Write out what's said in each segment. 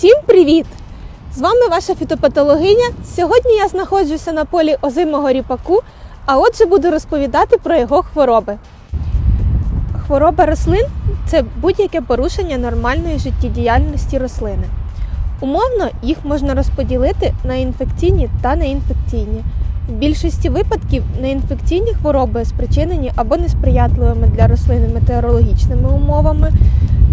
Всім привіт! З вами ваша фітопатологиня. Сьогодні я знаходжуся на полі озимого ріпаку, а отже буду розповідати про його хвороби. Хвороба рослин це будь-яке порушення нормальної життєдіяльності рослини. Умовно їх можна розподілити на інфекційні та неінфекційні. В більшості випадків неінфекційні хвороби спричинені або несприятливими для рослини метеорологічними умовами,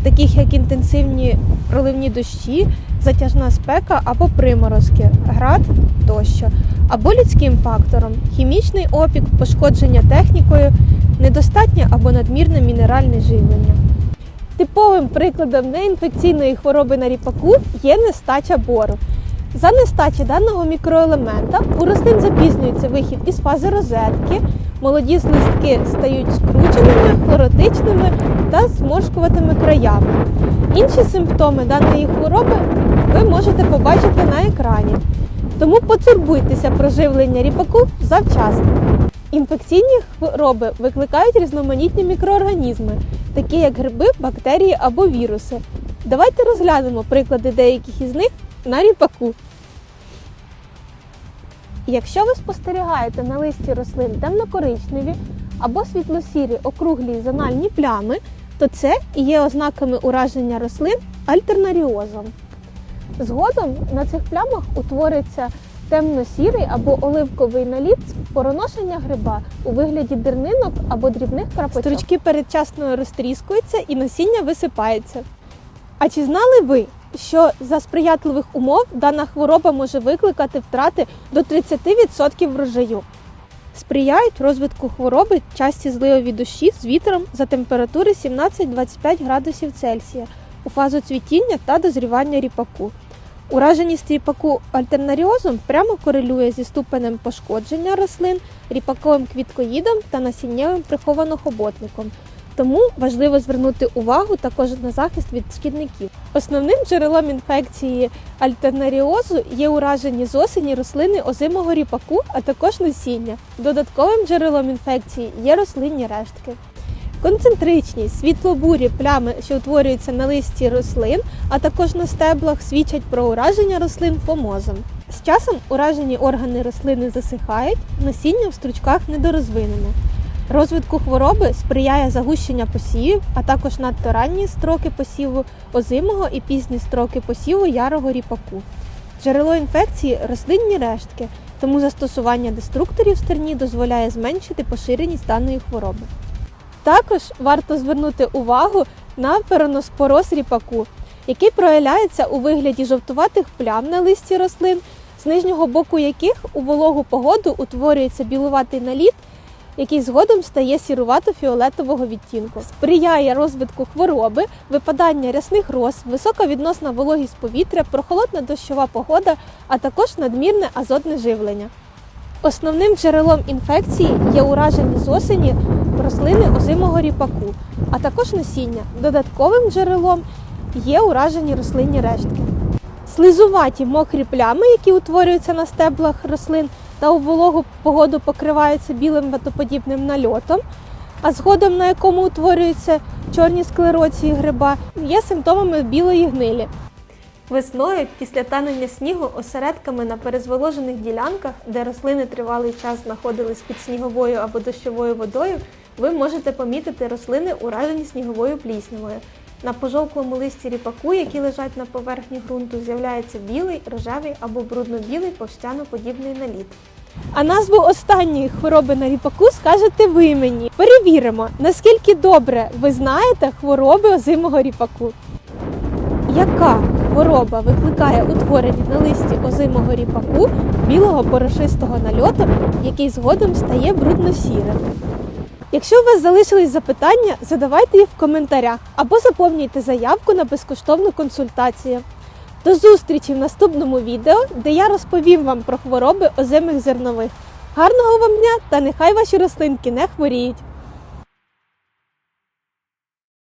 таких як інтенсивні проливні дощі, затяжна спека або приморозки, град тощо, або людським фактором, хімічний опік, пошкодження технікою, недостатнє або надмірне мінеральне живлення. Типовим прикладом неінфекційної хвороби на ріпаку є нестача бору. За нестачі даного мікроелемента у рослин запізнюється вихід із фази розетки, молоді листки стають скрученими, хлоротичними та зморшкуватими краями. Інші симптоми даної хвороби ви можете побачити на екрані. Тому потурбуйтеся про живлення ріпаку завчасно. Інфекційні хвороби викликають різноманітні мікроорганізми, такі як гриби, бактерії або віруси. Давайте розглянемо приклади деяких із них на ріпаку. Якщо ви спостерігаєте на листі рослин темно-коричневі або світло-сірі округлі зональні плями, то це і є ознаками ураження рослин альтернаріозом. Згодом на цих плямах утвориться темно-сірий або оливковий наліт з пороношення гриба у вигляді дернинок або дрібних крапочок. Стручки передчасно розтріскуються і насіння висипається. А чи знали ви, що за сприятливих умов дана хвороба може викликати втрати до 30% врожаю? Сприяють розвитку хвороби часті зливові дощі з вітром за температури 17-25 градусів Цельсія у фазу цвітіння та дозрівання ріпаку. Ураженість ріпаку альтернаріозом прямо корелює зі ступенем пошкодження рослин, ріпаковим квіткоїдом та насіннєвим прихованохоботником. Тому важливо звернути увагу також на захист від шкідників. Основним джерелом інфекції альтернаріозу є уражені з осені рослини озимого ріпаку, а також насіння. Додатковим джерелом інфекції є рослинні рештки. Концентричні світлобурі плями, що утворюються на листі рослин, а також на стеблах, свідчать про ураження рослин фомозом. З часом уражені органи рослини засихають, насіння в стручках недорозвинене. Розвитку хвороби сприяє загущення посівів, а також надто ранні строки посіву озимого і пізні строки посіву ярого ріпаку. Джерело інфекції рослинні рештки, тому застосування деструкторів стерні дозволяє зменшити поширеність даної хвороби. Також варто звернути увагу на пероноспороз ріпаку, який проявляється у вигляді жовтуватих плям на листі рослин, з нижнього боку яких у вологу погоду утворюється білуватий наліт, який згодом стає сірувато-фіолетового відтінку. Сприяє розвитку хвороби, випадання рясних роз, висока відносна вологість повітря, прохолодна дощова погода, а також надмірне азотне живлення. Основним джерелом інфекції є уражені з осені рослини озимого ріпаку, а також насіння. Додатковим джерелом є уражені рослинні рештки. Слизуваті мокрі плями, які утворюються на стеблах рослин та у вологу погоду покриваються білим ватоподібним нальотом, а згодом на якому утворюються чорні склероції гриба, є симптомами білої гнилі. Весною після танення снігу осередками на перезволожених ділянках, де рослини тривалий час знаходились під сніговою або дощовою водою, ви можете помітити рослини, уражені сніговою пліснявою. На пожовклому листі ріпаку, які лежать на поверхні ґрунту, з'являється білий, рожевий або брудно-білий повстяноподібний наліт. А назву останньої хвороби на ріпаку скажете ви мені. Перевіримо, наскільки добре ви знаєте хвороби озимого ріпаку. Яка хвороба викликає утворення на листі озимого ріпаку білого порошистого нальоту, який згодом стає брудно-сірим? Якщо у вас залишились запитання, задавайте їх в коментарях або заповнюйте заявку на безкоштовну консультацію. До зустрічі в наступному відео, де я розповім вам про хвороби озимих зернових. Гарного вам дня та нехай ваші рослинки не хворіють!